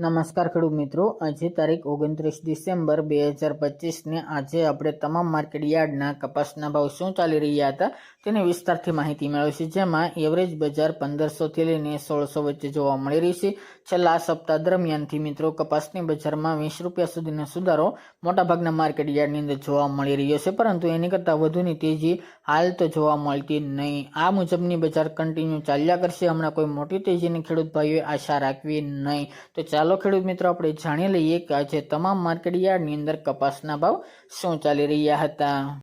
નમસ્કાર ખેડૂત મિત્રો. આજે તારીખ ઓગણત્રીસ ડિસેમ્બર બે હજાર પચીસને આજે આપણે તમામ માર્કેટ યાર્ડના કપાસના ભાવ શું ચાલી રહ્યા હતા તેની વિસ્તારથી માહિતી મેળવીશું. જેમાં એવરેજ બજાર પંદરસોથી લઈને સોળસો વચ્ચે જોવા મળી રહી છે. છેલ્લા સપ્તાહ દરમિયાનથી મિત્રો કપાસની બજારમાં વીસ રૂપિયા સુધીનો સુધારો મોટાભાગના માર્કેટ યાર્ડની અંદર જોવા મળી રહ્યો છે. પરંતુ એની કરતાં વધુની તેજી હાલ તો જોવા મળતી નહીં. આ મુજબની બજાર કન્ટિન્યુ ચાલ્યા કરશે. હમણાં કોઈ મોટી તેજીની ખેડૂત ભાઈઓએ આશા રાખવી નહીં. તો ચાલો ખેડૂત મિત્રો, આપણે જાણી લઈએ કે આજે તમામ માર્કેટ અંદર કપાસના ભાવ શું ચાલી રહ્યા હતા?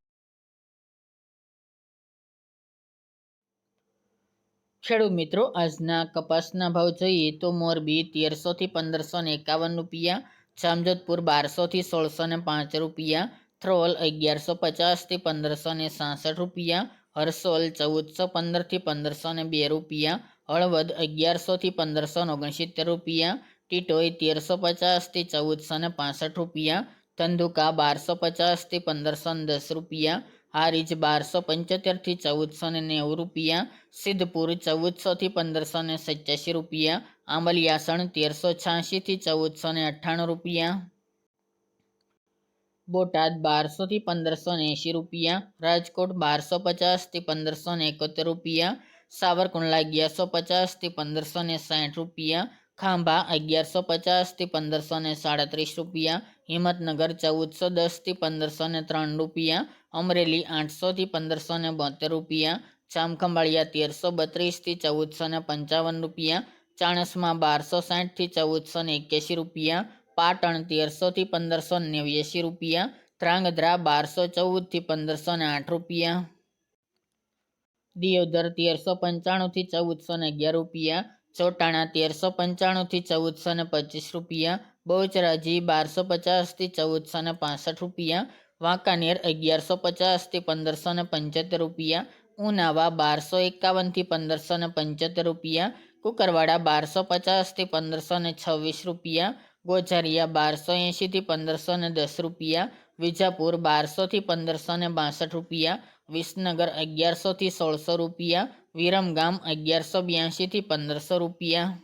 ખેડૂત મિત્રો, આજના કપાસના ભાવ જોઈએ તો મોરબી તેરસો થી પંદરસો ને એકાવન રૂપિયા, જામજોધપુર બારસો થી સોળસો ને પાંચ રૂપિયા થ્રોલ અગિયારસો પચાસથી પંદરસો ને સાસઠ રૂપિયા, હરસોલ ચૌદસો પંદરથી પંદરસો ને બે રૂપિયા, હળવદ અગિયારસો થી પંદરસો ઓગણસિત્તેર રૂપિયા ટીટોઈ તેરસો પચાસથી ચૌદસો ને પાસઠ રૂપિયા ધંધુકા બારસો પચાસથી પંદરસો ને દસ રૂપિયા હારીજ બારસો પંચોતેરથી ચૌદસો ને નેવું રૂપિયા સિદ્ધપુર ચૌદસોથી પંદરસો ને સત્યાસી રૂપિયા આંબલિયાસણ તેરસો છ્યાસીથી ચૌદસો ને અઠ્ઠાણું રૂપિયા બોટાદ બારસોથી પંદરસો ને એંશી રૂપિયા રાજકોટ બારસો પચાસથી પંદરસો ને એકોતેર રૂપિયા સાવરકુંડલા અગિયારસો પચાસથી પંદરસો ને સાઠ રૂપિયા ખાંભા અગિયારસો પચાસથી પંદરસો ને સાડત્રીસ રૂપિયા, હિંમતનગર ચૌદસો દસથી પંદરસો ને ત્રણ રૂપિયા, અમરેલી આઠસોથી પંદરસો ને બોતેર રૂપિયા, ચામખંભાળિયા તેરસો બત્રીસથી ચૌદસો ને પંચાવન રૂપિયા, ચાણસમાં બારસો સાઠથી ચૌદસો ને એક્યાસી રૂપિયા, પાટણ તેરસોથી પંદરસો નેવ્યાસી રૂપિયા, ધ્રાંગધ્રા બારસો ચૌદથી પંદરસો ને આઠ રૂપિયા, દિયોદર તેરસો પંચાણુંથી ચૌદસો ને અગિયાર રૂપિયા ચોટાણા તેરસો પંચાણુંથી ચૌદસો ને પચીસ રૂપિયા બહુચરાજી બારસો પચાસથી ચૌદસો ને પાસઠ રૂપિયા, વાંકાનેર અગિયારસો પચાસથી પંદરસો ને પંચોતેર રૂપિયા, ઉનાવા બારસો એકાવનથી પંદરસો ને પંચોતેર રૂપિયા, કુકરવાડા બારસો પચાસથી પંદરસો ને છવ્વીસ રૂપિયા, ગોઝારિયા બારસો એંશીથી પંદરસો ને દસ રૂપિયા વિજાપુર બારસોથી પંદરસો ને બાસઠ રૂપિયા, વિસનગર અગિયારસોથી સોળસો રૂપિયા, વિરમગામ અગિયારસો બ્યાસીથી પંદરસો રૂપિયા.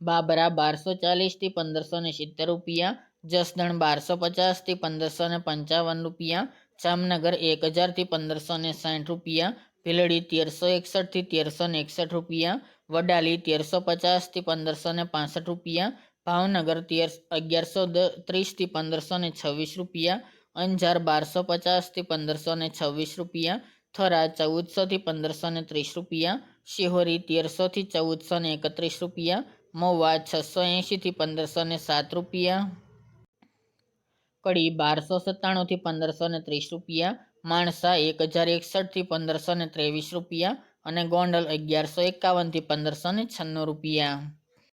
બાબરા બારસો ચાલીસથી પંદરસો ને સિત્તેર રૂપિયા, જસદણ બારસો પચાસથી પંદરસો ને પંચાવન રૂપિયા, જામનગર એક હજારથી પંદરસો ને સાઠ રૂપિયા, ભીલડી તેરસો એકસઠથી તેરસો ને એકસઠ રૂપિયા, વડાલી તેરસો પચાસથી પંદરસો ને પાસઠ રૂપિયા ભાવનગર અગિયારસો ત્રીસથી પંદરસો ને છવ્વીસ રૂપિયા, અંજાર બારસો પચાસથી પંદરસો ને છવ્વીસ રૂપિયા, થરા ચૌદસોથી પંદરસો ને ત્રીસ રૂપિયા, શિહોરી તેરસોથી ચૌદસો ને એકત્રીસ રૂપિયા, મહુવા છસો એંશીથી પંદરસો ને સાત રૂપિયા, કડી બારસો સત્તાણુંથી પંદરસો ને ત્રીસ રૂપિયા, માણસા એક હજાર એકસઠથી પંદરસો ને ત્રેવીસ રૂપિયા અને ગોંડલ અગિયારસો એકાવનથી પંદરસો ને છન્નું રૂપિયા.